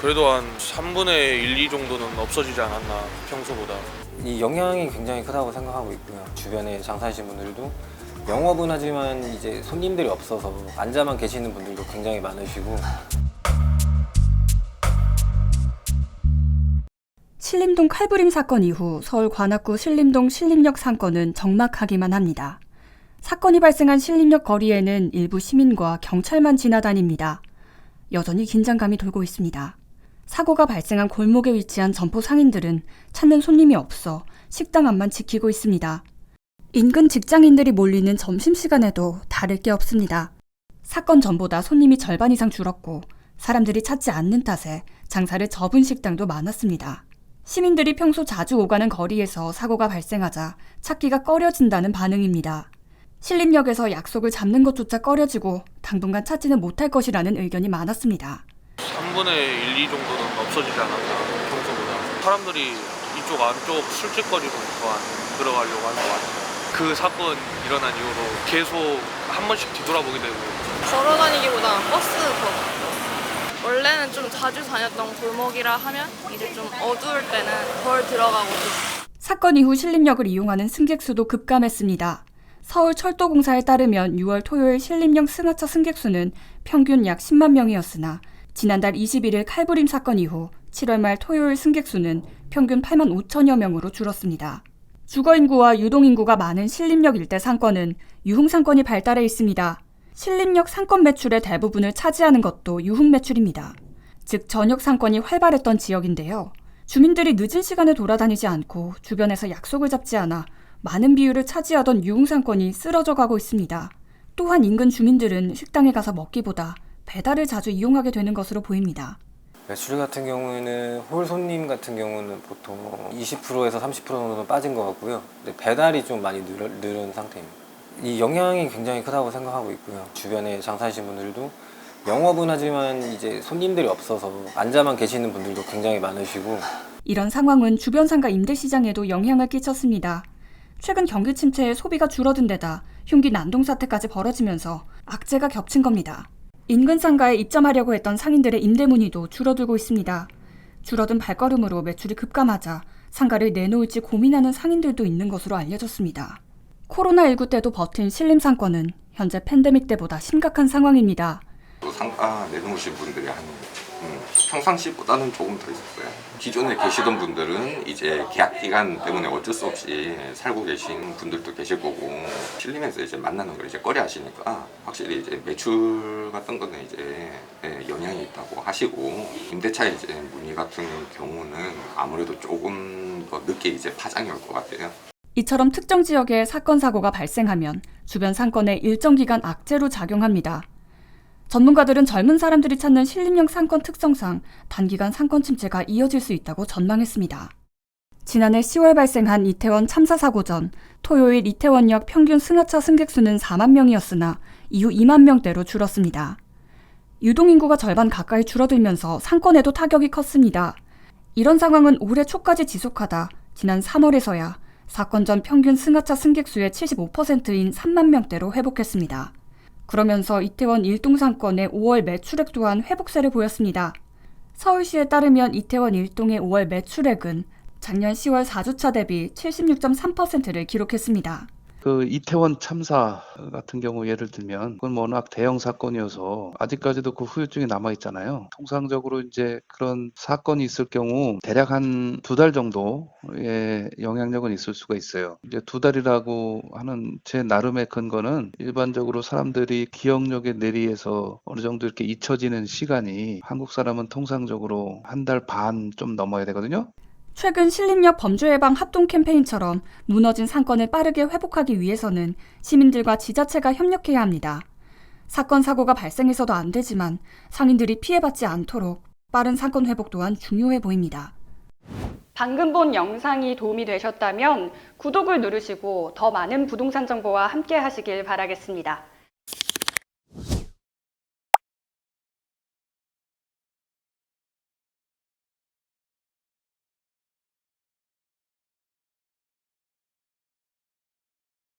그래도 한 3분의 1, 2 정도는 없어지지 않았나 평소보다 이 영향이 굉장히 크다고 생각하고 있고요. 주변에 장사하시는 분들도 영업은 하지만 이제 손님들이 없어서 앉아만 계시는 분들도 굉장히 많으시고 신림동 칼부림 사건 이후 서울 관악구 신림동 신림역 상권은 적막하기만 합니다. 사건이 발생한 신림역 거리에는 일부 시민과 경찰만 지나다닙니다. 여전히 긴장감이 돌고 있습니다. 사고가 발생한 골목에 위치한 점포 상인들은 찾는 손님이 없어 식당 앞만 지키고 있습니다. 인근 직장인들이 몰리는 점심시간에도 다를 게 없습니다. 사건 전보다 손님이 절반 이상 줄었고 사람들이 찾지 않는 탓에 장사를 접은 식당도 많았습니다. 시민들이 평소 자주 오가는 거리에서 사고가 발생하자 찾기가 꺼려진다는 반응입니다. 신림역에서 약속을 잡는 것조차 꺼려지고 당분간 찾지는 못할 것이라는 의견이 많았습니다. 3분의 1, 2 정도는 없어지지 않았나 평소보다 사람들이 이쪽 안쪽 술집거리로 더안 들어가려고 하는 것 같아요 그 사건 일어난 이후로 계속 한 번씩 뒤돌아보게 되고 걸어 다니기보다 버스 더. 원래는 좀 자주 다녔던 골목이라 하면 이제 좀 어두울 때는 덜 들어가고 좀 사건 이후 신림역을 이용하는 승객 수도 급감했습니다. 서울철도공사에 따르면 6월 토요일 신림역 승하차 승객 수는 평균 약 10만 명이었으나 지난달 21일 칼부림 사건 이후 7월 말 토요일 승객 수는 평균 8만 5천여 명으로 줄었습니다. 주거 인구와 유동 인구가 많은 신림역 일대 상권은 유흥 상권이 발달해 있습니다. 신림역 상권 매출의 대부분을 차지하는 것도 유흥 매출입니다. 즉 저녁 상권이 활발했던 지역인데요. 주민들이 늦은 시간에 돌아다니지 않고 주변에서 약속을 잡지 않아 많은 비율을 차지하던 유흥 상권이 쓰러져 가고 있습니다. 또한 인근 주민들은 식당에 가서 먹기보다 배달을 자주 이용하게 되는 것으로 보입니다. 매출 같은 경우에는 홀 손님 같은 경우는 보통 20%에서 30% 정도는 빠진 것 같고요. 근데 배달이 좀 많이 늘, 늘은 상태입니다. 이 영향이 굉장히 크다고 생각하고 있고요. 주변에 장사하시는 분들도 영업은 하지만 이제 손님들이 없어서 앉아만 계시는 분들도 굉장히 많으시고 이런 상황은 주변 상가 임대 시장에도 영향을 끼쳤습니다. 최근 경기 침체에 소비가 줄어든 데다 흉기 난동 사태까지 벌어지면서 악재가 겹친 겁니다. 인근 상가에 입점하려고 했던 상인들의 임대 문의도 줄어들고 있습니다. 줄어든 발걸음으로 매출이 급감하자 상가를 내놓을지 고민하는 상인들도 있는 것으로 알려졌습니다. 코로나19 때도 버틴 신림 상권은 현재 팬데믹 때보다 심각한 상황입니다. 또 상가 내놓으신 분들이 한 음, 평상시보다는 조금 더 있었어요. 기존에 계시던 분들은 이제 계약 기간 때문에 어쩔 수 없이 살고 계신 분들도 계실 거고 실림에서 이제 만나는 걸 이제 꺼려 하시니까 확실히 이제 매출 같은 거는 이제 예, 영향이 있다고 하시고 임대차 이제 문의 같은 경우는 아무래도 조금 더 늦게 이제 파장이 올 것 같아요. 이처럼 특정 지역에 사건 사고가 발생하면 주변 상권에 일정 기간 악재로 작용합니다. 전문가들은 젊은 사람들이 찾는 신림역 상권 특성상 단기간 상권 침체가 이어질 수 있다고 전망했습니다. 지난해 10월 발생한 이태원 참사 사고 전 토요일 이태원역 평균 승하차 승객 수는 4만 명이었으나 이후 2만 명대로 줄었습니다. 유동 인구가 절반 가까이 줄어들면서 상권에도 타격이 컸습니다. 이런 상황은 올해 초까지 지속하다 지난 3월에서야 사건 전 평균 승하차 승객 수의 75%인 3만 명대로 회복했습니다. 그러면서 이태원 일동 상권의 5월 매출액 또한 회복세를 보였습니다. 서울시에 따르면 이태원 일동의 5월 매출액은 작년 10월 4주차 대비 76.3%를 기록했습니다. 그 이태원 참사 같은 경우 예를 들면 그건 뭐 워낙 대형 사건이어서 아직까지도 그 후유증이 남아 있잖아요. 통상적으로 이제 그런 사건이 있을 경우 대략 한 두 달 정도의 영향력은 있을 수가 있어요. 이제 두 달이라고 하는 제 나름의 근거는 일반적으로 사람들이 기억력의 내리에서 어느 정도 이렇게 잊혀지는 시간이 한국 사람은 통상적으로 한 달 반 좀 넘어야 되거든요. 최근 신림역 범죄 예방 합동 캠페인처럼 무너진 상권을 빠르게 회복하기 위해서는 시민들과 지자체가 협력해야 합니다. 사건 사고가 발생해서도 안 되지만 상인들이 피해받지 않도록 빠른 상권 회복 또한 중요해 보입니다. 방금 본 영상이 도움이 되셨다면 구독을 누르시고 더 많은 부동산 정보와 함께 하시길 바라겠습니다.